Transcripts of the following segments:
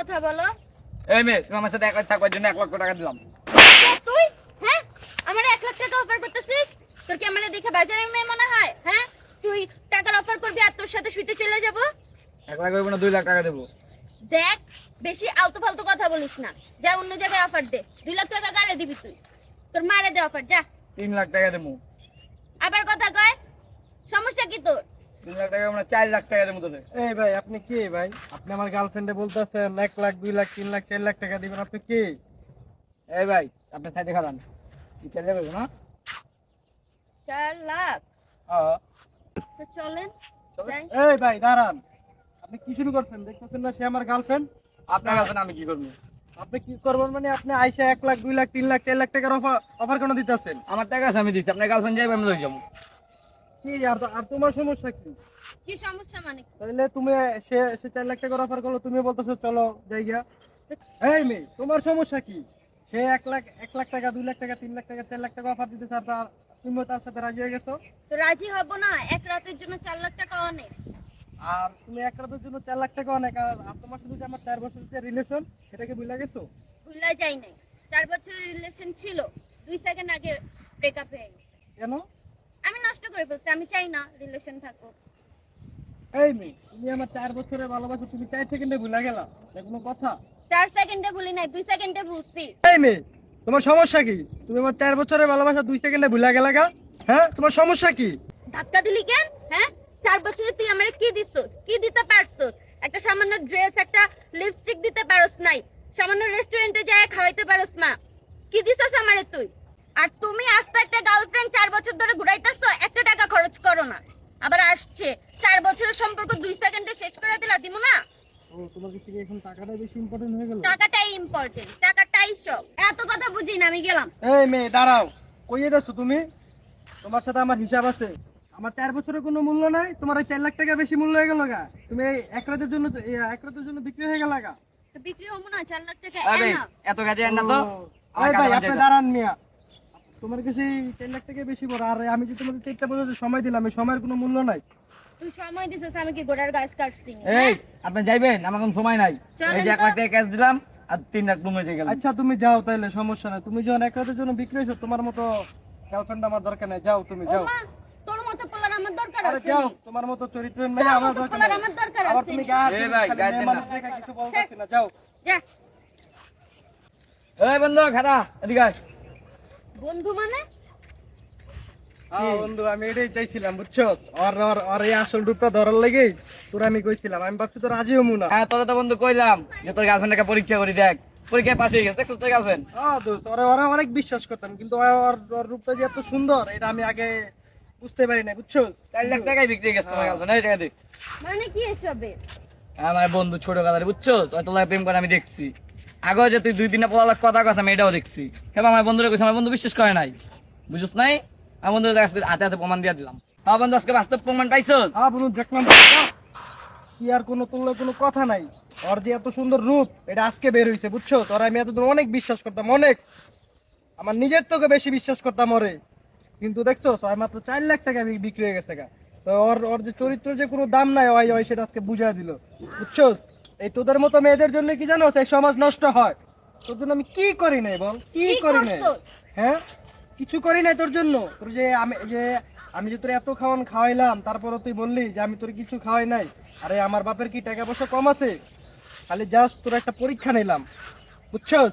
কথা বলো। এই মেয়ে তুমি আমার সাথে এক থাকবার জন্য এক লক্ষ টাকা দিলাম। তুই? হ্যাঁ? আমার এক লাখ টাকা অফার করতেছিস? তোর কি আমার দেখে মেয়ে মনে হয়? হ্যাঁ? তুই টাকার অফার করবি আর তোর সাথে শুইতে চলে যাব? এক লাখ হইব না দুই লাখ টাকা দেবো। দেখ বেশি আলতু ফালতু কথা বলিস না। যা অন্য জায়গায় অফার দে। দুই লাখ টাকা গাড়ি দিবি তুই? তোর মারে দে অফার যা। তিন লাখ টাকা দেবো। আবার কথা কয়? সমস্যা কি তোর? তিন লাখ টাকা আমরা চার লাখ টাকা দেবো এই ভাই আপনি কে ভাই? আপনি আমার গার্লফ্রেন্ডে বলতেছেন এক লাখ দুই লাখ তিন লাখ চার লাখ টাকা দিবেন আপনি কে? এই ভাই আপনার সাইডে খালান বিচার যাবে না? চার লাখ? হ্যাঁ। তো চলেন চলেন। এই ভাই দাঁড়ান। আপনি কি শুরু করছেন? দেখতেছেন না সে আমার গার্লফ্রেন্ড আপনার কাছে আমি কি করব? আপনি কি করবেন মানে আপনি আইসা এক লাখ দুই লাখ তিন লাখ চার লাখ টাকার অফার অফার কেন দিতেছেন? আমার টাকা আছে আমি দিচ্ছি। আপনার গার্লফ্রেন্ড যাইবে আমি লই যাব। কি আর আর তোমার সমস্যা কি? কি সমস্যা মানে? তাহলে তুমি সে সে চার লাখ টাকার অফার করল তুমি বলতেছো চলো জায়গা এই মেয়ে তোমার সমস্যা কি? সে এক লাখ এক লাখ টাকা দুই লাখ টাকা তিন লাখ টাকা চার লাখ টাকা অফার দিতেছে আর তার তুমিও তার সাথে রাজি হয়ে গেছো? তো রাজি হব না এক রাতের জন্য চার লাখ টাকা অনেক। আর তুমি এক রাতের জন্য চার লাখ টাকা অনেক আর তোমার সাথে যে আমার চার বছরের যে রিলেশন সেটাকে ভুলে গেছো? ভুলা যাই নাই। চার বছরের রিলেশন ছিল দুই সেকেন্ড আগে ব্রেকআপ হয়ে গেছে। কেন? ফেলছি আমি চাই না রিলেশন থাকুক। এই মেয়ে তুমি আমার চার বছরের ভালোবাসা তুমি চার সেকেন্ডে ভুলে গেলা এটা কোনো কথা? চার সেকেন্ডে ভুলি নাই দুই সেকেন্ডে ভুলছি। এই মেয়ে তোমার সমস্যা কি? তুমি আমার চার বছরের ভালোবাসা দুই সেকেন্ডে ভুলে গেলা গা? হ্যাঁ তোমার সমস্যা কি? ধাক্কা দিলি কেন? হ্যাঁ? চার বছরে তুই আমারে কি দিছস কি দিতে পারছস? একটা সামান্য ড্রেস একটা লিপস্টিক দিতে পারস নাই। সামান্য রেস্টুরেন্টে যায় খাওয়াইতে পারস না। কি দিছস আমারে তুই? আর তুমি আস্তে একটা গার্লফ্রেন্ড চার বছর ধরে ঘুরাইতেছো একটা টাকা খরচ করো না। আবার আসছে চার বছরের সম্পর্ক দুই সেকেন্ডে শেষ করে দিলা দিমু না তোমার কাছে এখন টাকাটা বেশি ইম্পর্টেন্ট হয়ে গেল? টাকাটাই ইম্পর্টেন্ট টাকাটাই সব। এত কথা বুঝি না আমি গেলাম। এই মেয়ে দাঁড়াও। কইয়ে যাচ্ছ তুমি? তোমার সাথে আমার হিসাব আছে। আমার চার বছরের কোনো মূল্য নাই তোমার ওই চার লাখ টাকা বেশি মূল্য হয়ে গেল গা। তুমি এক রাতের জন্য এক রাতের জন্য বিক্রি হয়ে গেল গা। বিক্রি হব না চার লাখ টাকা এত কাজে না তো? ও, আমার এই ভাই আপনি দাঁড়ান মিয়া। তোমার কাছে চার লাখ টাকা বেশি বড়। আর আমি যে তোমাকে চারটা বছর সময় দিলাম এই সময়ের কোনো মূল্য নাই। তুই সময় দিছিস আমি কি গোড়ার গাছ কাটছি? এই আপনি যাইবেন আমার কোনো সময় নাই। এই যে এক লাখ টাকা ক্যাশ দিলাম আর তিন লাখ রুমে যে গেলাম। আচ্ছা তুমি যাও তাইলে সমস্যা নাই। তুমি যখন এক রাতের জন্য বিক্রি হয়েছো তোমার মতো গার্লফ্রেন্ড আমার দরকার নাই। যাও তুমি যাও। তোর মতো পোলার আমার দরকার আরে আছে যাও তোমার মতো চরিত্রহীন মেয়ে আমার দরকার পোলার নাই আমার দরকার আবার আছে তুমি নি? গায়ে এ ভাই। দেখে কিছু বলতেছি না। যাও। যা এই বন্ধু খাতা এদিকে আয়। বন্ধু মানে? হ্যাঁ বন্ধু আমি এটাই চাইছিলাম বুঝছ? আর আর আর এই আসল রূপটা ধরার লেগেই তোর আমি কইছিলাম। আমি ভাবছি তোর রাজি হমু না হ্যাঁ তোরা তো বন্ধু কইলাম যে তোর গার্লফ্রেন্ডকে পরীক্ষা করি দেখ। পরীক্ষায় পাস হয়ে গেছে দেখছিস তোর গার্লফ্রেন্ড হ্যাঁ দোস্ত ওরা ওরা অনেক বিশ্বাস করতাম কিন্তু ওর ওর রূপটা যে এত সুন্দর এটা আমি আগে বুঝতে পারি না বুঝছ? চার লাখ টাকায় বিক্রি হয়ে গেছে তোমার গার্লফ্রেন্ড এই টাকা দে। মানে কি এসবে? আমার বন্ধু ছোট কালারে বুঝছ তোলা প্রেম করে আমি দেখছি। আগে যে তুই দুই তিনটা পড়া কথা কথা আমি এটাও দেখছি। হ্যাঁ আমার বন্ধুরা কইছে, আমার বন্ধু বিশ্বাস করে নাই। বুঝছ নাই? আমার বন্ধু আজকে হাতে হাতে প্রমাণ দিয়ে দিলাম। আমার বন্ধু আজকে বাস্তব প্রমাণ পাইছো? হ্যাঁ বন্ধু দেখলাম আর কোনো তুলনায় কোনো কথা নাই। ওর যে এত সুন্দর রূপ, এটা আজকে বের হইছে, বুঝছ? তোর আমি এতদিন অনেক বিশ্বাস করতাম, অনেক। আমার নিজের তোকে বেশি বিশ্বাস করতাম ওরে। কিন্তু দেখছ, ছয় মাত্র চার লাখ টাকা বিক্রি হয়ে গেছে গা। তো ওর ওর যে চরিত্র যে কোনো দাম নাই, ওই সেটা আজকে বুঝা দিল। বুঝছ এই তোদের মতো মেয়েদের জন্য কি জানো? এই সমাজ নষ্ট হয়। তোর জন্য আমি কি করি নাই বল? কি করি নাই? হ্যাঁ? কিছু করি নাই তোর জন্য। তোর যে আমি যে আমি যে তোর এত খাওয়ান খাওয়াইলাম তারপরে তুই বললি যে আমি তোর কিছু খাওয়াই নাই। আরে আমার বাপের কি টাকা পয়সা কম আছে? খালি জাস্ট তোর একটা পরীক্ষা নিলাম। বুঝছস?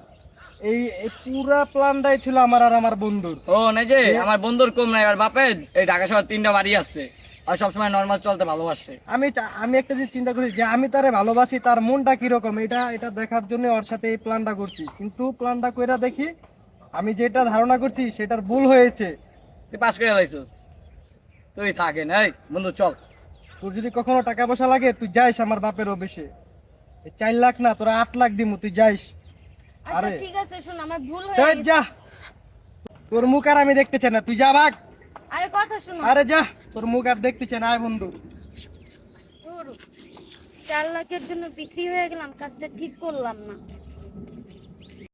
এই এই পুরা প্ল্যানটাই ছিল আমার আর আমার বন্ধুর। ও নাই যে আমার বন্ধুর কম নাই আর বাপের এই ঢাকা শহর তিনটা বাড়ি আছে। আর সবসময় নর্মাল চলতে ভালোবাসে। আমি আমি একটা যে চিন্তা করি যে আমি তারে ভালোবাসি তার মনটা কীরকম? এটা এটা দেখার জন্য ওর সাথে এই প্ল্যানটা করছি। কিন্তু প্ল্যানটা কইরা দেখি আমি যেটা ধারণা করছি সেটার ভুল হয়েছে। তুই পাস করে লাইছিস তুই থাকে নাই বন্ধু চল। তোর যদি কখনো টাকা পয়সা লাগে তুই যাইস আমার বাপের অফিসে। এই চার লাখ না তোরা আট লাখ দিমু তুই যাইস। আচ্ছা আরে। ঠিক আছে শোন আমার ভুল হয়ে যাই, যা তোর মুখ আর আমি দেখতে চাই না তুই যা ভাগ! আরে কথা শুনো। আরে যা তোর মুখ আর দেখতে চাই না আয় বন্ধু। চার লাখের জন্য বিক্রি হয়ে গেলাম কাজটা ঠিক করলাম না।